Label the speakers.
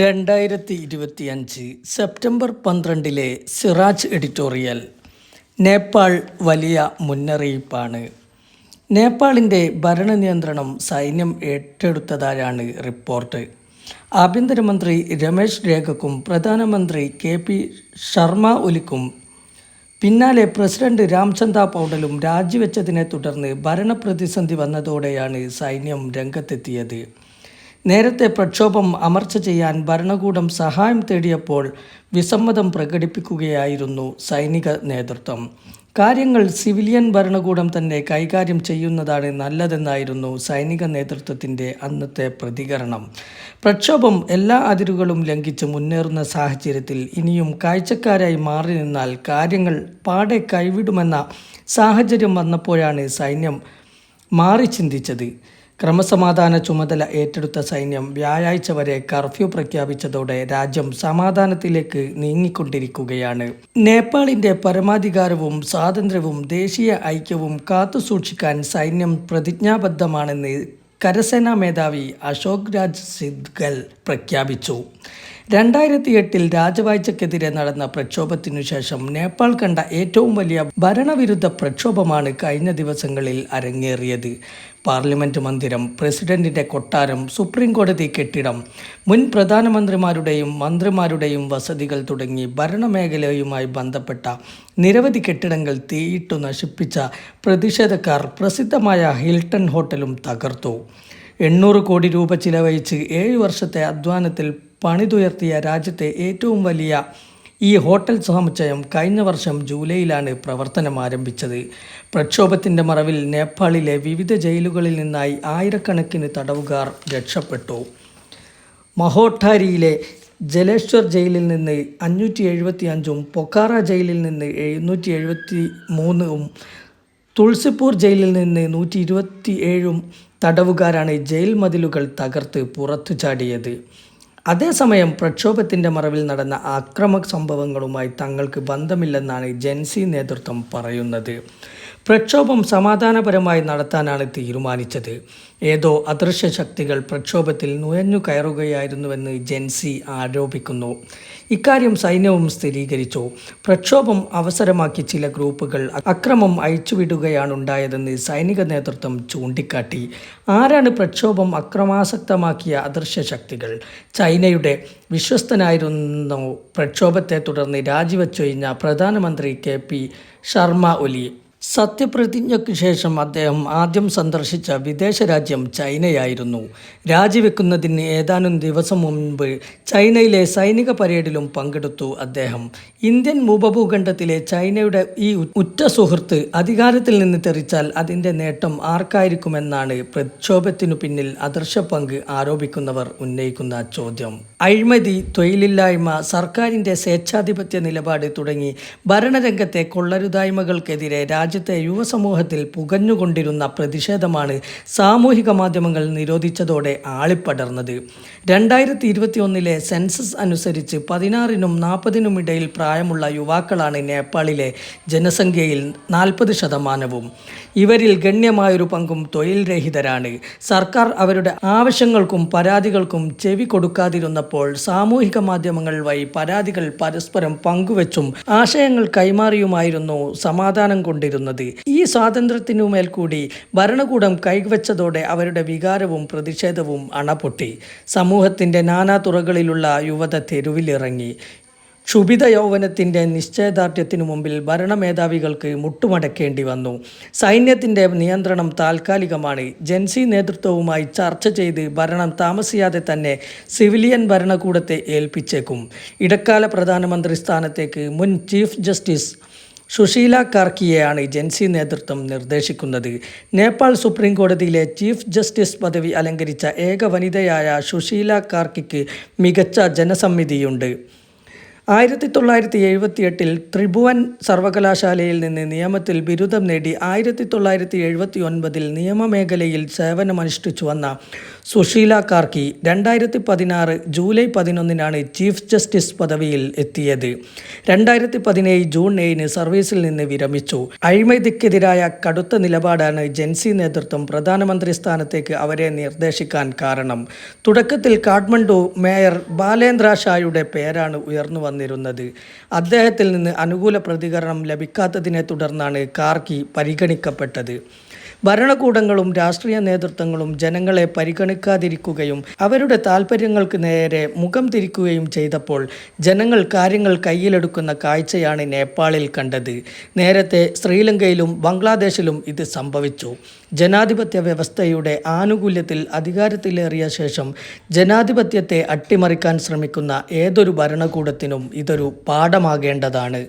Speaker 1: രണ്ടായിരത്തി ഇരുപത്തിയഞ്ച് സെപ്റ്റംബർ പന്ത്രണ്ടിലെ സിറാജ് എഡിറ്റോറിയൽ നേപ്പാൾ വലിയ മുന്നറിയിപ്പാണ്. നേപ്പാളിന്റെ ഭരണനിയന്ത്രണം സൈന്യം ഏറ്റെടുത്തതായാണ് റിപ്പോർട്ട്. ആഭ്യന്തരമന്ത്രി രമേശ് രേഖക്കും പ്രധാനമന്ത്രി കെ പി ശർമ്മ ഒലിക്കും പിന്നാലെ പ്രസിഡന്റ് രാംചന്ദ പൗഡലും രാജിവെച്ചതിനെ തുടർന്ന് ഭരണപ്രതിസന്ധി വന്നതോടെയാണ് സൈന്യം രംഗത്തെത്തിയത്. നേരത്തെ പ്രക്ഷോഭം അമർച്ച ചെയ്യാൻ ഭരണകൂടം സഹായം തേടിയപ്പോൾ വിസമ്മതം പ്രകടിപ്പിക്കുകയായിരുന്നു സൈനിക നേതൃത്വം. കാര്യങ്ങൾ സിവിലിയൻ ഭരണകൂടം തന്നെ കൈകാര്യം ചെയ്യുന്നതാണ് നല്ലതെന്നായിരുന്നു സൈനിക നേതൃത്വത്തിന്റെ അന്നത്തെ പ്രതികരണം. പ്രക്ഷോഭം എല്ലാ അതിരുകളും ലംഘിച്ച് മുന്നേറുന്ന സാഹചര്യത്തിൽ ഇനിയും കാഴ്ചക്കാരായി മാറി നിന്നാൽ കാര്യങ്ങൾ പാടെ കൈവിടുമെന്ന സാഹചര്യം വന്നപ്പോഴാണ് സൈന്യം മാറി ചിന്തിച്ചത്. ക്രമസമാധാന ചുമതല ഏറ്റെടുത്ത സൈന്യം വ്യാഴാഴ്ച വരെ കർഫ്യൂ പ്രഖ്യാപിച്ചതോടെ രാജ്യം സമാധാനത്തിലേക്ക് നീങ്ങിക്കൊണ്ടിരിക്കുകയാണ്. നേപ്പാളിന്റെ പരമാധികാരവും സ്വാതന്ത്ര്യവും ദേശീയ ഐക്യവും കാത്തുസൂക്ഷിക്കാൻ സൈന്യം പ്രതിജ്ഞാബദ്ധമാണെന്ന് കരസേനാ മേധാവി അശോക് രാജ് സിദ്ഗൽ പ്രഖ്യാപിച്ചു. രണ്ടായിരത്തി എട്ടിൽ രാജവാഴ്ചക്കെതിരെ നടന്ന പ്രക്ഷോഭത്തിനു ശേഷം നേപ്പാൾ കണ്ട ഏറ്റവും വലിയ ഭരണവിരുദ്ധ പ്രക്ഷോഭമാണ് കഴിഞ്ഞ ദിവസങ്ങളിൽ അരങ്ങേറിയത്. പാർലമെന്റ് മന്ദിരം പ്രസിഡന്റിന്റെ കൊട്ടാരം സുപ്രീം കോടതി കെട്ടിടം മുൻ പ്രധാനമന്ത്രിമാരുടെയും മന്ത്രിമാരുടെയും വസതികൾ തുടങ്ങി ഭരണമേഖലയുമായി ബന്ധപ്പെട്ട നിരവധി കെട്ടിടങ്ങൾ തീയിട്ടു നശിപ്പിച്ച പ്രതിഷേധക്കാർ പ്രസിദ്ധമായ ഹിൽട്ടൺ ഹോട്ടലും തകർത്തു. എണ്ണൂറ് കോടി രൂപ ചിലവഴിച്ച് ഏഴ് വർഷത്തെ അധ്വാനത്തിൽ പണിതുയർത്തിയ രാജ്യത്തെ ഏറ്റവും വലിയ ഈ ഹോട്ടൽ സമുച്ചയം കഴിഞ്ഞ വർഷം ജൂലൈയിലാണ് പ്രവർത്തനം ആരംഭിച്ചത്. പ്രക്ഷോഭത്തിന്റെ മറവിൽ നേപ്പാളിലെ വിവിധ ജയിലുകളിൽ നിന്നായി ആയിരക്കണക്കിന് തടവുകാർ രക്ഷപ്പെട്ടു. മഹോട്ടാരിയിലെ ജലേശ്വർ ജയിലിൽ നിന്ന് അഞ്ഞൂറ്റി എഴുപത്തി അഞ്ചും പൊക്കാറ ജയിലിൽ നിന്ന് എഴുന്നൂറ്റി എഴുപത്തി മൂന്നും തുൾസിപ്പൂർ ജയിലിൽ നിന്ന് നൂറ്റി ഇരുപത്തി ഏഴും തടവുകാരാണ് ജയിൽ മതിലുകൾ തകർത്ത് പുറത്തു ചാടിയത് അതേസമയം പ്രക്ഷോഭത്തിന്റെ മറവിൽ നടന്ന അക്രമ സംഭവങ്ങളുമായി തങ്ങൾക്ക് ബന്ധമില്ലെന്നാണ് ജൻസി നേതൃത്വം പറയുന്നത്. പ്രക്ഷോഭം സമാധാനപരമായി നടത്താനാണ് തീരുമാനിച്ചത്. ഏതോ അദൃശ്യ ശക്തികൾ പ്രക്ഷോഭത്തിൽ നുഴഞ്ഞു കയറുകയായിരുന്നുവെന്ന് ജെൻസി ആരോപിക്കുന്നു. ഇക്കാര്യം സൈന്യവും സ്ഥിരീകരിച്ചു. പ്രക്ഷോഭം അവസരമാക്കി ചില ഗ്രൂപ്പുകൾ അക്രമം അയച്ചുവിടുകയാണുണ്ടായതെന്ന് സൈനിക നേതൃത്വം ചൂണ്ടിക്കാട്ടി. ആരാണ് പ്രക്ഷോഭം അക്രമാസക്തമാക്കിയ അദൃശ്യ ശക്തികൾ? ചൈനയുടെ വിശ്വസ്തനായിരുന്നു പ്രക്ഷോഭത്തെ തുടർന്ന് രാജിവെച്ചൊഴിഞ്ഞ പ്രധാനമന്ത്രി കെ പി ശർമ്മ ഒലി. സത്യപ്രതിജ്ഞയ്ക്ക് ശേഷം അദ്ദേഹം ആദ്യം സന്ദർശിച്ച വിദേശ രാജ്യം ചൈനയായിരുന്നു. രാജിവെക്കുന്നതിന് ഏതാനും ദിവസം മുൻപ് ചൈനയിലെ സൈനിക പരേഡിലും പങ്കെടുത്തു അദ്ദേഹം. ഇന്ത്യൻ ഉപഭൂഖണ്ഡത്തിലെ ചൈനയുടെ ഈ ഉറ്റ സുഹൃത്ത് അധികാരത്തിൽ നിന്ന് തെറിച്ചാൽ അതിന്റെ നേട്ടം ആർക്കായിരിക്കുമെന്നാണ് പ്രക്ഷോഭത്തിനു പിന്നിൽ അദർശ പങ്ക് ആരോപിക്കുന്നവർ ഉന്നയിക്കുന്ന ചോദ്യം. അഴിമതി തൊഴിലില്ലായ്മ സർക്കാരിന്റെ സ്വേച്ഛാധിപത്യ നിലപാട് തുടങ്ങി ഭരണരംഗത്തെ കൊള്ളരുതായ്മകൾക്കെതിരെ രാജ്യത്തെ യുവസമൂഹത്തിൽ പുകഞ്ഞുകൊണ്ടിരുന്ന പ്രതിഷേധമാണ് സാമൂഹിക മാധ്യമങ്ങൾ നിരോധിച്ചതോടെ ആളിപ്പടർന്നത്. രണ്ടായിരത്തി ഇരുപത്തിയൊന്നിലെ സെൻസസ് അനുസരിച്ച് പതിനാറിനും നാൽപ്പതിനും ഇടയിൽ പ്രായമുള്ള യുവാക്കളാണ് നേപ്പാളിലെ ജനസംഖ്യയിൽ നാൽപ്പത് ശതമാനവും. ഇവരിൽ ഗണ്യമായൊരു പങ്കും തൊഴിൽ രഹിതരാണ്. സർക്കാർ അവരുടെ ആവശ്യങ്ങൾക്കും പരാതികൾക്കും ചെവി കൊടുക്കാതിരുന്നപ്പോൾ സാമൂഹിക മാധ്യമങ്ങൾ വഴി പരാതികൾ പരസ്പരം പങ്കുവച്ചും ആശയങ്ങൾ കൈമാറിയുമായിരുന്നു സമാധാനം കൊണ്ടിരുന്നത്. ഈ സ്വാതന്ത്ര്യത്തിനുമേൽ കൂടി ഭരണകൂടം കൈവച്ചതോടെ അവരുടെ വികാരവും പ്രതിഷേധവും അണപൊട്ടി. സമൂഹത്തിന്റെ നാനാ തുറകളിലുള്ള യുവത തെരുവിലിറങ്ങി. ക്ഷുഭിത യൗവനത്തിന്റെ നിശ്ചയദാർഢ്യത്തിനു മുമ്പിൽ ഭരണമേധാവികൾക്ക് മുട്ടുമടക്കേണ്ടി വന്നു. സൈന്യത്തിന്റെ നിയന്ത്രണം താൽക്കാലികമാണ്. ജൻസി നേതൃത്വവുമായി ചർച്ച ചെയ്ത് ഭരണം താമസിയാതെ തന്നെ സിവിലിയൻ ഭരണകൂടത്തെ ഏൽപ്പിച്ചേക്കും. ഇടക്കാല പ്രധാനമന്ത്രി സ്ഥാനത്തേക്ക് മുൻ ചീഫ് ജസ്റ്റിസ് സുശീല കാർക്കിയെയാണ് ജൻസി നേതൃത്വം നിർദ്ദേശിക്കുന്നത്. നേപ്പാൾ സുപ്രീം കോടതിയിലെ ചീഫ് ജസ്റ്റിസ് പദവി അലങ്കരിച്ച ഏക വനിതയായ സുശീല കാർക്കിക്ക് മികച്ച ജനസമ്മിതിയുണ്ട്. ആയിരത്തി തൊള്ളായിരത്തി എഴുപത്തി എട്ടിൽ ത്രിഭുവൻ സർവകലാശാലയിൽ നിന്ന് നിയമത്തിൽ ബിരുദം നേടി ആയിരത്തി തൊള്ളായിരത്തി എഴുപത്തി ഒൻപതിൽ നിയമമേഖലയിൽ സേവനമനുഷ്ഠിച്ചു വന്ന സുശീല കാർക്കി രണ്ടായിരത്തി പതിനാറ് ജൂലൈ പതിനൊന്നിനാണ് ചീഫ് ജസ്റ്റിസ് പദവിയിൽ എത്തിയത്. രണ്ടായിരത്തി പതിനേഴ് ജൂൺ ഏഴിന് സർവീസിൽ നിന്ന് വിരമിച്ചു. അഴിമതിക്കെതിരായ കടുത്ത നിലപാടാണ് ജൻസി നേതൃത്വം പ്രധാനമന്ത്രി സ്ഥാനത്തേക്ക് അവരെ നിർദ്ദേശിക്കാൻ കാരണം. തുടക്കത്തിൽ കാഠ്മണ്ഡു മേയർ ബാലേന്ദ്ര ഷായുടെ പേരാണ് ഉയർന്നു വന്നിരുന്നത് അദ്ദേഹത്തിൽ നിന്ന് അനുകൂല പ്രതികരണം ലഭിക്കാത്തതിനെ തുടർന്നാണ് കാർക്കി പരിഗണിക്കപ്പെട്ടത്. ഭരണകൂടങ്ങളും രാഷ്ട്രീയ നേതൃത്വങ്ങളും ജനങ്ങളെ പരിഗണിക്കാതിരിക്കുകയും അവരുടെ താൽപ്പര്യങ്ങൾക്ക് നേരെ മുഖം തിരിക്കുകയും ചെയ്തപ്പോൾ ജനങ്ങൾ കാര്യങ്ങൾ കയ്യിലെടുക്കുന്ന കാഴ്ചയാണ് നേപ്പാളിൽ കണ്ടത്. നേരത്തെ ശ്രീലങ്കയിലും ബംഗ്ലാദേശിലും ഇത് സംഭവിച്ചു. ജനാധിപത്യ വ്യവസ്ഥയുടെ ആനുകൂല്യത്തിൽ അധികാരത്തിലേറിയ ശേഷം ജനാധിപത്യത്തെ അട്ടിമറിക്കാൻ ശ്രമിക്കുന്ന ഏതൊരു ഭരണകൂടത്തിനും ഇതൊരു പാഠമാകേണ്ടതാണ്.